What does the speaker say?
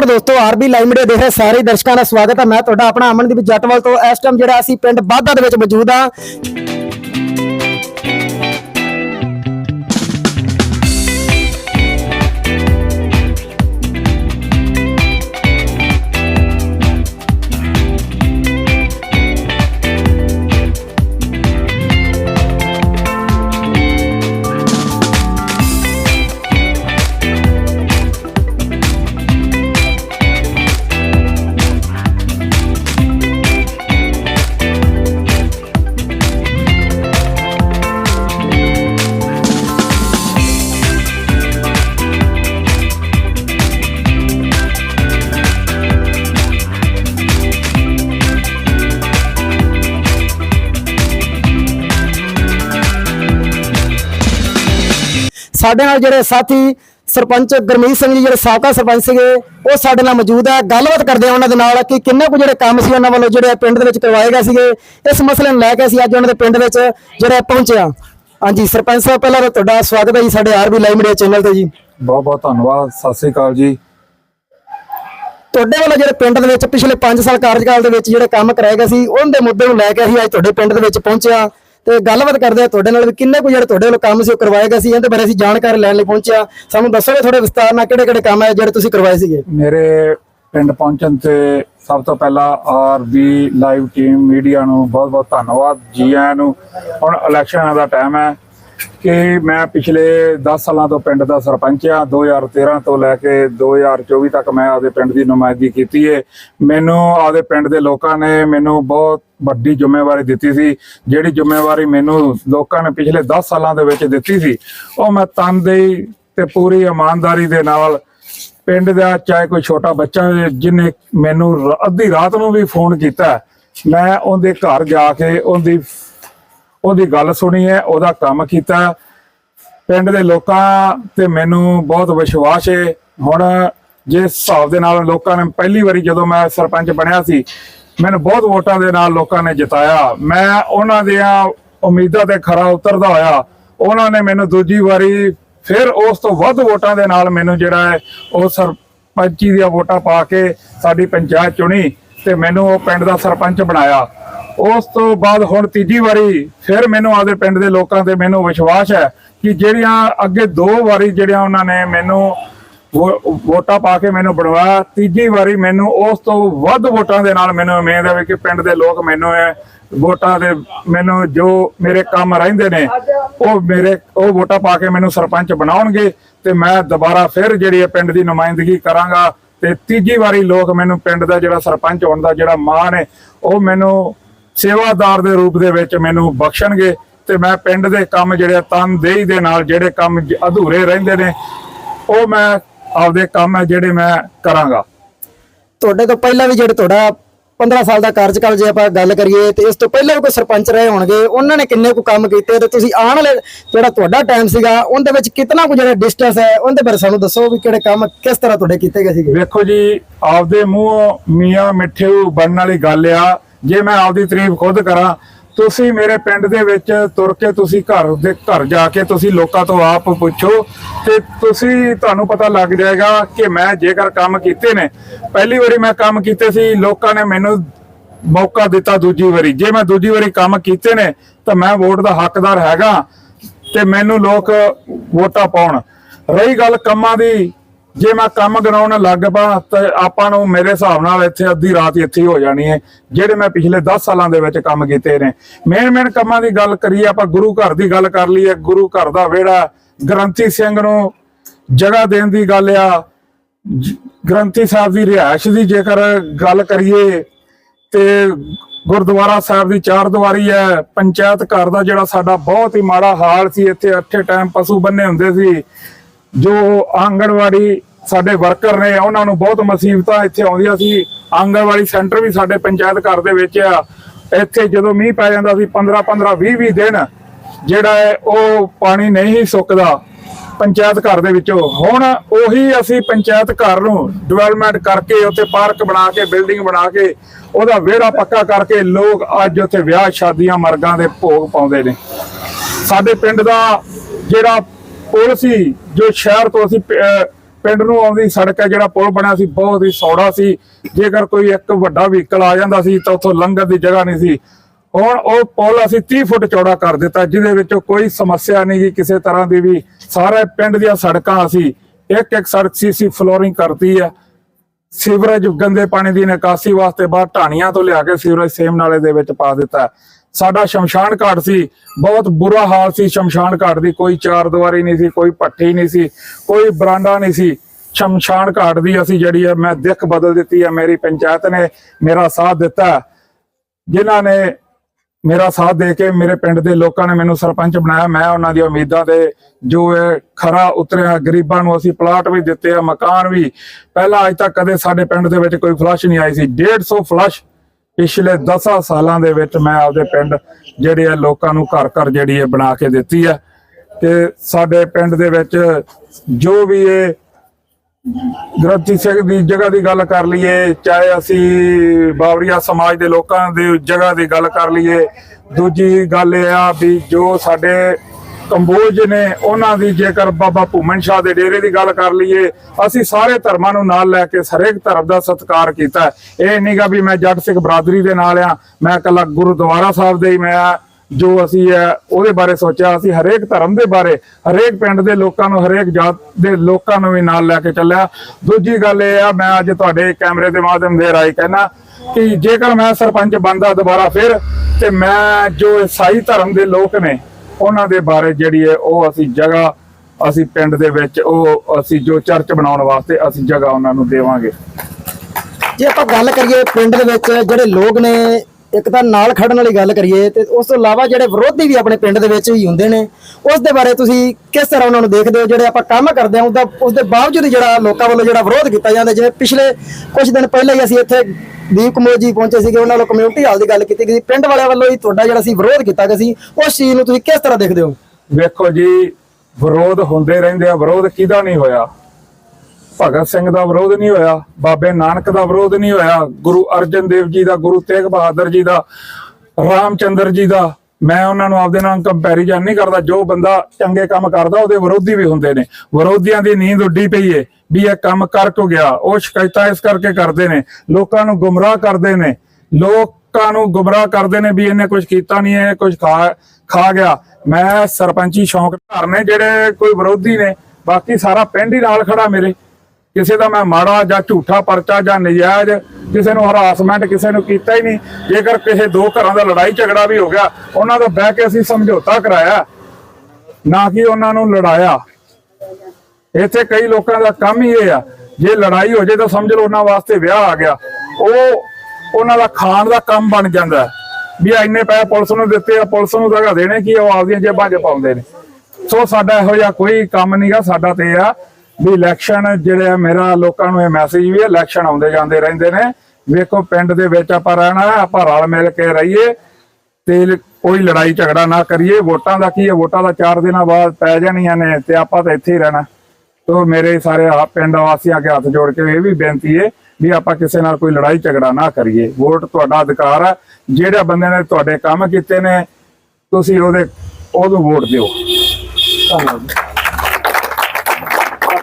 ਨਮਸਕਾਰ ਦੋਸਤੋ, RB live media ਦੇਖ ਰਹੇ ਸਾਰੇ ਦਰਸ਼ਕਾਂ ਦਾ ਸਵਾਗਤ ਹੈ। ਮੈਂ ਤੁਹਾਡਾ ਆਪਣਾ ਅਮਨਦੀਪ ਜੱਟਵਾਲ ਤੋਂ, ਇਸ ਟਾਈਮ ਜਿਹੜਾ ਅਸੀਂ ਪਿੰਡ ਬਾਦਾ ਦੇ ਵਿੱਚ ਮੌਜੂਦ ਹਾਂ। ਸਾਡੇ ਨਾਲ ਜਿਹੜੇ ਸਾਥੀ ਸਰਪੰਚ ਗੁਰਮੀਤ ਸਿੰਘ ਜੀ ਜਿਹੜੇ ਸਾਬਕਾ ਸਰਪੰਚ ਸੀਗੇ ਉਹ ਸਾਡੇ ਨਾਲ ਮੌਜੂਦ ਹੈ। ਗੱਲਬਾਤ ਕਰਦੇ ਆ ਉਹਨਾਂ ਦੇ ਨਾਲ ਕਿ ਕਿੰਨੇ ਕੁ ਜਿਹੜੇ ਕੰਮ ਸੀ ਉਹਨਾਂ ਵੱਲੋਂ ਜਿਹੜੇ ਪਿੰਡ ਦੇ ਵਿੱਚ ਕਰਵਾਏ ਗਏ ਸੀਗੇ। ਇਸ ਮਸਲੇ ਨੂੰ ਲੈ ਕੇ ਅਸੀਂ ਅੱਜ ਉਹਨਾਂ ਦੇ ਪਿੰਡ ਵਿੱਚ ਜਿਹੜੇ ਪਹੁੰਚੇ ਹਾਂ। ਹਾਂਜੀ ਸਰਪੰਚ ਸਾਹਿਬ ਪਹਿਲਾਂ ਤਾਂ ਤੁਹਾਡਾ ਸਵਾਗਤ ਹੈ ਜੀ ਸਾਡੇ ਆਰਬੀ ਲਾਈਵ ਮੀਡੀਆ ਚੈਨਲ ਤੇ ਜੀ। ਬਹੁਤ ਬਹੁਤ ਧੰਨਵਾਦ ਸਤਿ ਸ੍ਰੀ ਅਕਾਲ ਜੀ। ਤੁਹਾਡੇ ਵੱਲੋਂ ਜਿਹੜੇ ਪਿੰਡ ਦੇ ਵਿੱਚ ਪਿਛਲੇ 5 ਸਾਲ ਕਾਰਜਕਾਲ ਦੇ ਵਿੱਚ ਜਿਹੜੇ ਕੰਮ ਕਰਾਏ ਗਏ ਸੀ ਉਹਨਾਂ ਦੇ ਮੁੱਦੇ ਨੂੰ ਲੈ ਕੇ ਅਸੀਂ ਅੱਜ ਤੁਹਾਡੇ ਪਿੰਡ ਦੇ ਵਿੱਚ ਪਹੁੰਚੇ ਹਾਂ। ਤੇ ਗੱਲਬਾਤ ਕਰਦੇ ਆ ਤੁਹਾਡੇ ਨਾਲ ਵੀ ਕਿੰਨੇ ਕੁ ਜਿਹੜੇ ਤੁਹਾਡੇ ਵੱਲੋਂ ਕੰਮ ਸੀ ਉਹ ਕਰਵਾਏ ਗਏ ਸੀ, ਇਹਦੇ ਬਾਰੇ ਅਸੀਂ ਜਾਣਕਾਰੀ ਲੈਣ ਲਈ ਪਹੁੰਚਿਆ ਸਾਨੂੰ ਦੱਸੋਗੇ ਥੋੜੇ ਵਿਸਤਾਰ ਨਾਲ ਕਿਹੜੇ ਕਿਹੜੇ ਕੰਮ ਹੈ ਜਿਹੜੇ ਤੁਸੀਂ ਕਰਵਾਏ ਸੀਗੇ? ਮੇਰੇ ਪਿੰਡ ਪਹੁੰਚਣ ਤੇ ਸਭ ਤੋਂ ਪਹਿਲਾਂ ਆਰਬੀ ਲਾਈਵ ਟੀਮ ਮੀਡੀਆ ਨੂੰ ਬਹੁਤ ਬਹੁਤ ਧੰਨਵਾਦ ਜੀ ਆਇਆਂ ਨੂੰ। ਹੁਣ ਇਲੈਕਸ਼ਨਾਂ ਦਾ ਟਾਈਮ ਹੈ ਕਿ ਮੈਂ ਪਿਛਲੇ 10 ਸਾਲਾਂ ਤੋਂ ਪਿੰਡ ਦਾ ਸਰਪੰਚ ਆ 2013 ਤੋਂ ਲੈ ਕੇ 2024 ਤੱਕ ਮੈਂ ਆਪਦੇ ਪਿੰਡ ਦੀ ਨੁਮਾਇੰਦਗੀ ਕੀਤੀ ਹੈ ਮੈਨੂੰ ਆਪਦੇ ਪਿੰਡ ਦੇ ਲੋਕਾਂ ਨੇ ਮੈਨੂੰ ਬਹੁਤ ਵੱਡੀ ਜ਼ਿੰਮੇਵਾਰੀ ਦਿੱਤੀ ਸੀ ਜਿਹੜੀ ਜ਼ਿੰਮੇਵਾਰੀ ਮੈਨੂੰ ਲੋਕਾਂ ਨੇ ਪਿਛਲੇ 10 ਸਾਲਾਂ ਦੇ ਵਿੱਚ ਦਿੱਤੀ ਸੀ ਉਹ ਮੈਂ ਤਨਦੇਹੀ ਤੇ ਪੂਰੀ ਇਮਾਨਦਾਰੀ ਦੇ ਨਾਲ ਪਿੰਡ ਦਾ ਚਾਹੇ ਕੋਈ ਛੋਟਾ ਬੱਚਾ ਹੋਵੇ, ਜਿਹਨੇ ਮੈਨੂੰ ਅੱਧੀ ਰਾਤ ਨੂੰ ਵੀ ਫੋਨ ਕੀਤਾ ਮੈਂ ਉਹਦੇ ਘਰ ਜਾ ਕੇ ਉਹਦੀ ਉਹਦੀ ਗੱਲ ਸੁਣੀ ਹੈ ਉਹਦਾ ਕੰਮ ਕੀਤਾ। ਪਿੰਡ ਦੇ ਲੋਕਾਂ ਤੇ ਮੈਨੂੰ ਬਹੁਤ ਵਿਸ਼ਵਾਸ ਹੈ ਹੁਣ ਜਿਸ ਹਿਸਾਬ ਦੇ ਨਾਲ ਲੋਕਾਂ ਨੇ ਪਹਿਲੀ ਵਾਰੀ ਜਦੋਂ ਮੈਂ ਸਰਪੰਚ ਬਣਿਆ ਸੀ ਮੈਨੂੰ ਬਹੁਤ ਵੋਟਾਂ ਦੇ ਨਾਲ ਲੋਕਾਂ ਨੇ ਜਿਤਾਇਆ। ਮੈਂ ਉਹਨਾਂ ਦੀਆਂ ਉਮੀਦਾਂ ਤੇ ਖਰਾ ਉਤਰਦਾ ਹੋਇਆ। ਉਹਨਾਂ ਨੇ ਮੈਨੂੰ ਦੂਜੀ ਵਾਰੀ ਫਿਰ ਉਸ ਤੋਂ ਵੱਧ ਵੋਟਾਂ ਦੇ ਨਾਲ ਮੈਨੂੰ ਜਿਹੜਾ ਹੈ, ਉਹ ਸਰਪੰਚੀ ਦੀਆਂ ਵੋਟਾਂ ਪਾ ਕੇ ਸਾਡੀ ਪੰਚਾਇਤ ਚੁਣੀ ਤੇ ਮੈਨੂੰ ਉਹ ਪਿੰਡ ਦਾ ਸਰਪੰਚ ਬਣਾਇਆ। ਉਸ ਤੋਂ ਬਾਅਦ ਹੁਣ ਤੀਜੀ ਵਾਰੀ ਫਿਰ ਮੈਨੂੰ ਆਪਦੇ ਪਿੰਡ ਦੇ ਲੋਕਾਂ ਤੇ ਮੈਨੂੰ ਵਿਸ਼ਵਾਸ ਹੈ ਕਿ ਜਿਹੜੀਆਂ ਅੱਗੇ ਦੋ ਵਾਰੀ ਜਿਹੜੀਆਂ ਉਹਨਾਂ ਨੇ ਮੈਨੂੰ ਵੋਟਾਂ ਪਾ ਕੇ ਮੈਨੂੰ ਬਣਵਾਇਆ। ਤੀਜੀ ਵਾਰੀ ਮੈਨੂੰ ਉਸ ਤੋਂ ਵੱਧ ਵੋਟਾਂ ਦੇ ਨਾਲ ਮੈਨੂੰ ਉਮੀਦ ਹੈ ਕਿ ਪਿੰਡ ਦੇ ਲੋਕ ਮੈਨੂੰ ਇਹ ਵੋਟਾਂ ਦੇ ਮੈਨੂੰ ਜੋ ਮੇਰੇ ਕੰਮ ਰਹਿੰਦੇ ਨੇ, ਉਹ ਮੇਰੇ ਉਹ ਵੋਟਾਂ ਪਾ ਕੇ ਮੈਨੂੰ ਸਰਪੰਚ ਬਣਾਉਣਗੇ ਤੇ ਮੈਂ ਦੁਬਾਰਾ ਫਿਰ ਜਿਹੜੀ ਹੈ ਪਿੰਡ ਦੀ ਨੁਮਾਇੰਦਗੀ ਕਰਾਂਗਾ ਤੇ ਤੀਜੀ ਵਾਰੀ ਲੋਕ ਮੈਨੂੰ ਪਿੰਡ ਦਾ ਜਿਹੜਾ ਸਰਪੰਚ ਹੋਣ ਦਾ ਜਿਹੜਾ ਮਾਣ ਹੈ ਉਹ ਮੈਨੂੰ ਸੇਵਾਦਾਰ ਦੇ ਰੂਪ ਦੇ ਵਿੱਚ ਮੈਨੂੰ ਬਖਸ਼ਣਗੇ ਤੇ ਮੈਂ ਪਿੰਡ ਦੇ ਕੰਮ ਜਿਹੜੇ ਤਨਦੇਹੀ ਦੇ ਨਾਲ ਜਿਹੜੇ ਕੰਮ ਅਧੂਰੇ ਰਹਿੰਦੇ ਨੇ, ਉਹ ਮੈਂ ਆਪਦੇ ਕੰਮ ਹੈ ਜਿਹੜੇ ਮੈਂ ਕਰਾਂਗਾ। ਤੁਹਾਡੇ ਤੋਂ ਪਹਿਲਾਂ ਵੀ ਜਿਹੜੇ ਤੁਹਾਡਾ 15 ਸਾਲ ਦਾ ਕਾਰਜਕਾਲ ਜੇ ਆਪਾਂ ਗੱਲ ਕਰੀਏ ਤੇ ਇਸ ਤੋਂ ਪਹਿਲਾਂ ਵੀ ਕੋਈ ਸਰਪੰਚ ਰਹੇ ਹੋਣਗੇ ਉਹਨਾਂ ਨੇ ਕਿੰਨੇ ਕੁ ਕੰਮ ਕੀਤੇ ਤੇ ਤੁਸੀਂ ਆਉਣ ਵਾਲੇ ਜਿਹੜਾ ਤੁਹਾਡਾ ਟਾਈਮ ਸੀਗਾ ਉਹਦੇ ਵਿੱਚ ਕਿੰਨਾ ਕੁ ਜਿਹੜਾ ਡਿਸਟੈਂਸ ਹੈ ਉਹਦੇ ਬਾਰੇ ਸਾਨੂੰ ਦੱਸੋ ਵੀ ਕਿਹੜੇ ਕੰਮ ਕਿਸ ਤਰ੍ਹਾਂ ਤੁਹਾਡੇ ਕੀਤੇ ਗਏ ਸੀਗੇ। ਵੇਖੋ ਜੀ ਆਪਦੇ ਮੂੰਹ ਮੀਆਂ ਮਿੱਠੇ ਬਣਨ ਵਾਲੀ ਗੱਲ ਆ। ਜੇ ਮੈਂ ਆਪਦੀ ਤਾਰੀਫ ਖੁਦ ਕਰਾਂ ਤੁਸੀਂ ਮੇਰੇ ਪਿੰਡ ਦੇ ਵਿੱਚ ਤੁਰ ਕੇ ਤੁਸੀਂ ਘਰ ਦੇ ਘਰ ਜਾ ਕੇ ਤੁਸੀਂ ਲੋਕਾਂ ਤੋਂ ਆਪ ਪੁੱਛੋ ਤੇ ਤੁਸੀਂ ਤੁਹਾਨੂੰ ਪਤਾ ਲੱਗ ਜਾਏਗਾ ਕਿ ਮੈਂ ਜੇਕਰ ਕੰਮ ਕੀਤੇ ਨੇ, ਪਹਿਲੀ ਵਾਰੀ ਮੈਂ ਕੰਮ ਕੀਤੇ ਸੀ, ਲੋਕਾਂ ਨੇ ਮੈਨੂੰ ਮੌਕਾ ਦਿੱਤਾ ਦੂਜੀ ਵਾਰੀ। ਜੇ ਮੈਂ ਦੂਜੀ ਵਾਰੀ ਕੰਮ ਕੀਤੇ ਨੇ, ਤਾਂ ਮੈਂ ਵੋਟ ਦਾ ਹੱਕਦਾਰ ਹੈਗਾ ਤੇ ਮੈਨੂੰ ਲੋਕ ਵੋਟਾਂ ਪਾਉਣ। ਰਹੀ ਗੱਲ ਕੰਮਾਂ ਦੀ ਜੇ ਮੈਂ ਕੰਮ ਗਰਾਉਣ ਲੱਗ ਪਾ ਤਾਂ ਆਪਾਂ ਨੂੰ ਮੇਰੇ ਹਿਸਾਬ ਨਾਲ ਇੱਥੇ ਅੱਧੀ ਰਾਤ ਇੱਥੇ ਹੋ ਜਾਣੀ ਹੈ, ਜਿਹੜੇ ਮੈਂ ਪਿਛਲੇ 10 ਸਾਲਾਂ ਦੇ ਵਿੱਚ ਕੰਮ ਕੀਤੇ ਨੇ। ਮੇਨ ਮੇਨ ਕੰਮਾਂ ਦੀ ਗੱਲ ਕਰੀਏ, ਆਪਾਂ ਗੁਰੂ ਘਰ ਦੀ ਗੱਲ ਕਰ ਲਈਏ। ਗੁਰੂ ਘਰ ਦਾ ਵਿਹੜਾ, ਗ੍ਰੰਥੀ ਸਿੰਘ ਨੂੰ ਜਗ੍ਹਾ ਦੇਣ ਦੀ ਗੱਲ ਆ। ਗ੍ਰੰਥੀ ਸਾਹਿਬ ਦੀ ਰਿਹਾਇਸ਼ ਦੀ ਜੇਕਰ ਗੱਲ ਕਰੀਏ, ਤੇ ਗੁਰਦੁਆਰਾ ਸਾਹਿਬ ਦੀ ਚਾਰ ਦੀਵਾਰੀ ਹੈ। ਪੰਚਾਇਤ ਘਰ ਦਾ ਜਿਹੜਾ ਸਾਡਾ ਬਹੁਤ ਹੀ ਮਾੜਾ ਹਾਲ ਸੀ, ਇੱਥੇ ਅੱਠੇ ਟਾਈਮ ਪਸ਼ੂ ਬੰਨੇ ਹੁੰਦੇ ਸੀ। ਜੋ ਆਂਗਣਵਾੜੀ ਸਾਡੇ ਵਰਕਰ ਨੇ, ਉਹਨਾਂ ਨੂੰ ਬਹੁਤ ਮੁਸੀਬਤਾਂ ਇੱਥੇ ਆਉਂਦੀਆਂ ਸੀ। ਆਂਗਣਵਾੜੀ ਸੈਂਟਰ ਵੀ ਸਾਡੇ ਪੰਚਾਇਤ ਘਰ ਦੇ ਵਿੱਚ ਆ। ਇੱਥੇ ਜਦੋਂ ਮੀਂਹ ਪੈ ਜਾਂਦਾ ਸੀ 15 15 20 20 ਦਿਨ ਜਿਹੜਾ ਹੈ, ਉਹ ਪਾਣੀ ਨਹੀਂ ਸੁੱਕਦਾ ਪੰਚਾਇਤ ਘਰ ਦੇ ਵਿੱਚੋਂ। ਹੁਣ ਉਹੀ ਅਸੀਂ ਪੰਚਾਇਤ ਘਰ ਨੂੰ ਡਿਵੈਲਪਮੈਂਟ ਕਰਕੇ ਉੱਥੇ ਪਾਰਕ ਬਣਾ ਕੇ ਬਿਲਡਿੰਗ ਬਣਾ ਕੇ, ਉਹਦਾ ਵਿਹੜਾ ਪੱਕਾ ਕਰਕੇ ਲੋਕ ਅੱਜ ਉੱਥੇ ਵਿਆਹ ਸ਼ਾਦੀਆਂ ਮਰਗਾਂ ਦੇ ਭੋਗ ਪਾਉਂਦੇ ਨੇ। ਸਾਡੇ ਪਿੰਡ ਦਾ ਜਿਹੜਾ ਪੁਲ ਸੀ, ਜੋ ਸ਼ਹਿਰ ਤੋਂ ਅਸੀਂ ਪਿੰਡ ਨੂੰ ਆਉਂਦੀ ਸੜਕ ਹੈ, ਜਿਹੜਾ ਪੁਲ ਬਣਿਆ ਸੀ, ਬਹੁਤ ਹੀ ਸੌੜਾ ਸੀ। ਜੇਕਰ ਕੋਈ ਇੱਕ ਵੱਡਾ ਵਹੀਕਲ ਆ ਜਾਂਦਾ ਸੀ, ਤਾਂ ਉੱਥੋਂ ਲੰਘਣ ਦੀ ਜਗ੍ਹਾ ਨਹੀਂ ਸੀ। ਹੁਣ ਉਹ ਪੁਲ ਅਸੀਂ 30 ਫੁੱਟ ਚੌੜਾ ਕਰ ਦਿੱਤਾ, ਜਿਹਦੇ ਵਿੱਚ ਕੋਈ ਸਮੱਸਿਆ ਨਹੀਂ ਜੀ, ਕਿਸੇ ਤਰ੍ਹਾਂ ਦੀ ਵੀ। ਸਾਰੇ ਪਿੰਡ ਦੀਆਂ ਸੜਕਾਂ ਅਸੀਂ ਇੱਕ ਇੱਕ ਸੜਕ ਸੀਸੀ ਫਲੋਰਿੰਗ ਕਰਤੀ ਹੈ। ਸੀਵਰੇਜ, ਗੰਦੇ ਪਾਣੀ ਦੀ ਨਿਕਾਸੀ ਵਾਸਤੇ ਬਾਹਰ ਢਾਣੀਆਂ ਤੋਂ ਲਿਆ ਕੇ ਸੀਵਰੇਜ ਸੇਮ ਨਾਲੇ ਦੇ ਵਿੱਚ ਪਾ ਦਿੱਤਾ। ਸਾਡਾ ਸ਼ਮਸ਼ਾਨ ਘਾਟ ਸੀ, ਬਹੁਤ ਬੁਰਾ ਹਾਲ ਸੀ ਸ਼ਮਸ਼ਾਨ ਘਾਟ ਦੀ, ਕੋਈ ਚਾਰ ਦੀਵਾਰੀ ਨਹੀਂ ਸੀ, ਕੋਈ ਪੱਠੀ ਨਹੀਂ ਸੀ, ਕੋਈ ਬਰਾਂਡਾ ਨਹੀਂ ਸੀ ਸ਼ਮਸ਼ਾਨ ਘਾਟ ਦੀ ਅਸੀਂ ਜਿਹੜੀ ਹੈ, ਮੈਂ ਦਿੱਖ ਬਦਲ ਦਿੱਤੀ ਹੈ, ਮੇਰੀ ਪੰਚਾਇਤ ਨੇ ਮੇਰਾ ਸਾਥ ਦਿੱਤਾ ਹੈ। ਜਿਨ੍ਹਾਂ ਨੇ ਮੇਰਾ ਸਾਥ ਦੇ ਕੇ ਮੇਰੇ ਪਿੰਡ ਦੇ ਲੋਕਾਂ ਨੇ ਮੈਨੂੰ ਸਰਪੰਚ ਬਣਾਇਆ, ਮੈਂ ਉਹਨਾਂ ਦੀਆਂ ਉਮੀਦਾਂ ਤੇ ਜੋ ਇਹ ਖਰਾ ਉਤਰਿਆ, ਗਰੀਬਾਂ ਨੂੰ ਅਸੀਂ ਪਲਾਟ ਵੀ ਦਿੱਤੇ ਆ, ਮਕਾਨ ਵੀ ਪਹਿਲਾਂ ਅੱਜ ਤੱਕ ਕਦੇ ਸਾਡੇ ਪਿੰਡ ਦੇ ਵਿੱਚ ਕੋਈ ਫਲਸ਼ ਨਹੀਂ ਆਈ ਸੀ 150 ਫਲਸ਼ ਪਿਛਲੇ 10 ਸਾਲਾਂ ਦੇ ਵਿੱਚ ਮੈਂ ਆਪਦੇ ਪਿੰਡ ਜਿਹੜੇ ਆ ਲੋਕਾਂ ਨੂੰ ਘਰ ਘਰ ਜਿਹੜੀ ਹੈ ਬਣਾ ਕੇ ਦਿੱਤੀ ਹੈ ਤੇ ਸਾਡੇ ਪਿੰਡ ਦੇ ਵਿੱਚ ਜੋ ਵੀ ਇਹ ਗ੍ਰੰਥੀ ਸਿੰਘ ਦੀ ਜਗ੍ਹਾ ਦੀ ਗੱਲ ਕਰ ਲਈਏ, ਚਾਹੇ ਅਸੀਂ ਬਾਵਰੀਆ ਸਮਾਜ ਦੇ ਲੋਕਾਂ ਦੀ ਜਗ੍ਹਾ ਦੀ ਗੱਲ ਕਰ ਲਈਏ, ਦੂਜੀ ਗੱਲ ਇਹ ਆ ਵੀ ਜੋ ਸਾਡੇ ਕੰਬੋਜ ਨੇ ਉਹਨਾਂ ਦੀ ਜੇਕਰ ਬਾਬਾ ਭੂਮਨ ਸ਼ਾਹ ਦੇ ਡੇਰੇ ਦੀ ਗੱਲ ਕਰ ਲਈਏ, ਅਸੀਂ ਸਾਰੇ ਧਰਮਾਂ ਨੂੰ ਨਾਲ ਲੈ ਕੇ ਹਰੇਕ ਧਰਮ ਦਾ ਸਤਿਕਾਰ ਕੀਤਾ ਹੈ। ਇਹ ਨਹੀਂਗਾ ਵੀ ਮੈਂ ਜੱਟ ਸਿੱਖ ਬਰਾਦਰੀ ਦੇ ਨਾਲ ਆ, ਮੈਂ ਇਕੱਲਾ ਗੁਰਦੁਆਰਾ ਸਾਹਿਬ ਦੇ ਹੀ ਮੈਂ ਜੋ ਅਸੀਂ ਹੈ ਉਹਦੇ ਬਾਰੇ ਸੋਚਿਆ, ਅਸੀਂ ਹਰੇਕ ਧਰਮ ਦੇ ਬਾਰੇ, ਹਰੇਕ ਪਿੰਡ ਦੇ ਲੋਕਾਂ ਨੂੰ, ਹਰੇਕ ਜਾਤ ਦੇ ਲੋਕਾਂ ਨੂੰ ਵੀ ਨਾਲ ਲੈ ਕੇ ਚੱਲਿਆ ਦੂਜੀ ਗੱਲ ਇਹ ਆ, ਮੈਂ ਅੱਜ ਤੁਹਾਡੇ ਕੈਮਰੇ ਦੇ ਮਾਧਿਅਮ ਦੇ ਰਾਹੀਂ ਕਹਿਣਾ ਕਿ ਜੇਕਰ ਮੈਂ ਸਰਪੰਚ ਬਣਦਾ ਦੁਬਾਰਾ ਫਿਰ, ਤੇ ਮੈਂ ਜੋ ਈਸਾਈ ਧਰਮ ਦੇ ਲੋਕ ਨੇ ਉਹਨਾਂ ਦੇ ਬਾਰੇ ਜਿਹੜੀ ਹੈ ਉਹ ਅਸੀਂ ਜਗ੍ਹਾ ਅਸੀਂ ਪਿੰਡ ਦੇ ਵਿੱਚ ਉਹ ਅਸੀਂ ਜੋ ਚਰਚ ਬਣਾਉਣ ਵਾਸਤੇ ਅਸੀਂ ਜਗ੍ਹਾ ਉਹਨਾਂ ਨੂੰ ਦੇਵਾਂਗੇ। ਜੇ ਆਪਾਂ ਗੱਲ ਕਰੀਏ ਪਿੰਡ ਦੇ ਵਿੱਚ ਜਿਹੜੇ ਲੋਕ ਨੇ ਇੱਕ ਤਾਂ ਨਾਲ ਖੜਨ ਵਾਲੀ ਗੱਲ ਕਰੀਏ ਤੇ ਉਸ ਤੋਂ ਇਲਾਵਾ ਜਿਹੜੇ ਵਿਰੋਧੀ ਵੀ ਆਪਣੇ ਪਿੰਡ ਦੇ ਵਿੱਚ ਹੀ ਹੁੰਦੇ ਨੇ, ਉਸ ਦੇ ਬਾਰੇ ਤੁਸੀਂ ਕਿਸ ਤਰ੍ਹਾਂ ਉਹਨਾਂ ਨੂੰ ਦੇਖਦੇ ਹੋ? ਜਿਹੜੇ ਆਪਾਂ ਕੰਮ ਕਰਦੇ ਹਾਂ, ਉਹਦਾ ਉਸ ਦੇ ਬਾਵਜੂਦ ਜਿਹੜਾ ਲੋਕਾਂ ਵੱਲੋਂ ਜਿਹੜਾ ਵਿਰੋਧ ਕੀਤਾ ਜਾਂਦਾ, ਜਿਵੇਂ ਪਿਛਲੇ ਕੁਝ ਦਿਨ ਪਹਿਲਾਂ ਹੀ ਅਸੀਂ ਇੱਥੇ ਦੀਪ ਕੁਮੋਰ ਜੀ ਪਹੁੰਚੇ ਸੀਗੇ, ਉਹਨਾਂ ਨਾਲ ਕਮਿਊਨਿਟੀ ਹਾਲ ਦੀ ਗੱਲ ਕੀਤੀ ਗਈ ਪਿੰਡ ਵਾਲਿਆਂ ਵੱਲੋਂ ਹੀ ਤੁਹਾਡਾ ਜਿਹੜਾ ਸੀ ਵਿਰੋਧ ਕੀਤਾ ਗਿਆ ਸੀ, ਉਸ ਚੀਜ਼ ਨੂੰ ਤੁਸੀਂ ਕਿਸ ਤਰ੍ਹਾਂ ਦੇਖਦੇ ਹੋ? ਵੇਖੋ ਜੀ, ਵਿਰੋਧ ਹੁੰਦੇ ਰਹਿੰਦੇ ਆ, ਵਿਰੋਧ ਕਿਹਦਾ ਨਹੀਂ ਹੋਇਆ? ਭਗਤ ਸਿੰਘ ਦਾ ਵਿਰੋਧ ਨਹੀਂ ਹੋਇਆ, ਬਾਬੇ ਨਾਨਕ ਦਾ ਵਿਰੋਧ ਨਹੀਂ ਹੋਇਆ, ਗੁਰੂ ਅਰਜਨ ਦੇਵ ਜੀ ਦਾ, ਗੁਰੂ ਤੇਗ ਬਹਾਦਰ ਜੀ ਦਾ, ਰਾਮਚੰਦਰ ਜੀ ਦਾ, ਮੈਂ ਉਹਨਾਂ ਨੂੰ ਆਪਦੇ ਨਾਲ ਕੰਪੈਰੀਜ਼ਨ ਨਹੀਂ ਕਰਦਾ, ਜੋ ਬੰਦਾ ਚੰਗੇ ਕੰਮ ਕਰਦਾ, ਉਹਦੇ ਵਿਰੋਧੀ ਵੀ ਹੁੰਦੇ ਨੇ। ਵਿਰੋਧੀਆਂ ਦੀ ਨੀਂਦ ਉੱਡੀ ਪਈ ਏ ਵੀ ਇਹ ਕੰਮ ਕਰ ਕਿਉਂ ਗਿਆ, ਉਹ ਸ਼ਿਕਾਇਤਾਂ ਇਸ ਕਰਕੇ ਕਰਦੇ ਨੇ, ਲੋਕਾਂ ਨੂੰ ਗੁੰਮਰਾਹ ਕਰਦੇ ਨੇ, ਲੋਕਾਂ ਨੂੰ ਗੁੰਮਰਾਹ ਕਰਦੇ ਨੇ ਵੀ ਇਹਨੇ ਕੁਝ ਕੀਤਾ ਨਹੀਂ, ਇਹ ਕੁਝ ਖਾ ਖਾ ਗਿਆ। ਮੈਂ ਸਰਪੰਚੀ ਸ਼ੌਂਕ ਘਰ ਨੇ ਜਿਹੜੇ ਕੋਈ ਵਿਰੋਧੀ ਨੇ, ਬਾਕੀ ਸਾਰਾ ਪਿੰਡ ਹੀ ਨਾਲ ਖੜਾ ਮੇਰੇ। ਕਿਸੇ ਦਾ ਮੈਂ ਮਾੜਾ ਜਾਂ ਝੂਠਾ ਪਰਚਾ ਜਾਂ ਨਜਾਇਜ਼ ਕਿਸੇ ਨੂੰ ਹਰਾਸਮੈਂਟ ਕਿਸੇ ਨੂੰ ਕੀਤਾ ਹੀ ਨਹੀਂ, ਜੇਕਰ ਕਿਸੇ ਦੋ ਘਰਾਂ ਦਾ ਲੜਾਈ ਝਗੜਾ ਵੀ ਹੋ ਗਿਆ, ਉਹਨਾਂ ਦਾ ਬਹਿ ਕੇ ਅਸੀਂ ਸਮਝੌਤਾ ਕਰਾਇਆ, ਨਾ ਕਿ ਉਹਨਾਂ ਨੂੰ ਲੜਾਇਆ। ਇੱਥੇ ਕਈ ਲੋਕਾਂ ਦਾ ਕੰਮ ਹੀ ਇਹ ਆ, ਜੇ ਲੜਾਈ ਹੋ ਜੇ ਤਾਂ ਸਮਝ ਲਓ ਉਹਨਾਂ ਵਾਸਤੇ ਵਿਆਹ ਆ ਗਿਆ। ਉਹ ਉਹਨਾਂ ਦਾ ਖਾਣ ਦਾ ਕੰਮ ਬਣ ਜਾਂਦਾ। ਵੀ ਇੰਨੇ ਪੈਸੇ ਪੁਲਿਸ ਨੂੰ ਦਿੱਤੇ ਆ, ਪੁਲਿਸ ਨੂੰ ਦਗਾ ਦੇਣੇ ਕੀ ਉਹ ਆਪਦੀਆਂ ਜੇਬਾਂ 'ਚ ਪਾਉਂਦੇ ਨੇ। ਸੋ ਸਾਡਾ ਇਹੋ ਜਿਹਾ ਕੋਈ ਕੰਮ ਨਹੀਂਗਾ ਸਾਡਾ ਤੇ ਇਹ ਆ ਵੀ ਇਲੈਕਸ਼ਨ ਜਿਹੜੇ ਆ, ਮੇਰਾ ਲੋਕਾਂ ਨੂੰ ਇਹ ਮੈਸੇਜ ਵੀ ਇਲੈਕਸ਼ਨ ਆਉਂਦੇ ਜਾਂਦੇ ਰਹਿੰਦੇ ਨੇ। ਵੇਖੋ, ਪਿੰਡ ਦੇ ਵਿੱਚ ਆਪਾਂ ਰਹਿਣਾ, ਆਪਾਂ ਰਲ ਮਿਲ ਕੇ ਰਹੀਏ ਤੇ ਕੋਈ ਲੜਾਈ ਝਗੜਾ ਨਾ ਕਰੀਏ। ਵੋਟਾਂ ਦਾ ਕੀ ਹੈ ਵੋਟਾਂ ਦਾ 4 ਦਿਨਾਂ ਬਾਅਦ ਪੈ ਜਾਣੀਆਂ ਨੇ ਤੇ ਆਪਾਂ ਤਾਂ ਇੱਥੇ ਹੀ ਰਹਿਣਾ। ਤੋ ਮੇਰੇ ਸਾਰੇ ਪਿੰਡ ਵਾਸੀਆਂ ਅੱਗੇ ਹੱਥ ਜੋੜ ਕੇ ਇਹ ਵੀ ਬੇਨਤੀ ਹੈ ਵੀ ਆਪਾਂ ਕਿਸੇ ਨਾਲ ਕੋਈ ਲੜਾਈ ਝਗੜਾ ਨਾ ਕਰੀਏ। ਵੋਟ ਤੁਹਾਡਾ ਅਧਿਕਾਰ ਹੈ ਜਿਹੜੇ ਬੰਦੇ ਨੇ ਤੁਹਾਡੇ ਕੰਮ ਕੀਤੇ ਨੇ, ਤੁਸੀਂ ਉਹਦੇ, ਉਹਨੂੰ ਵੋਟ ਦਿਓ। ਧੰਨਵਾਦ।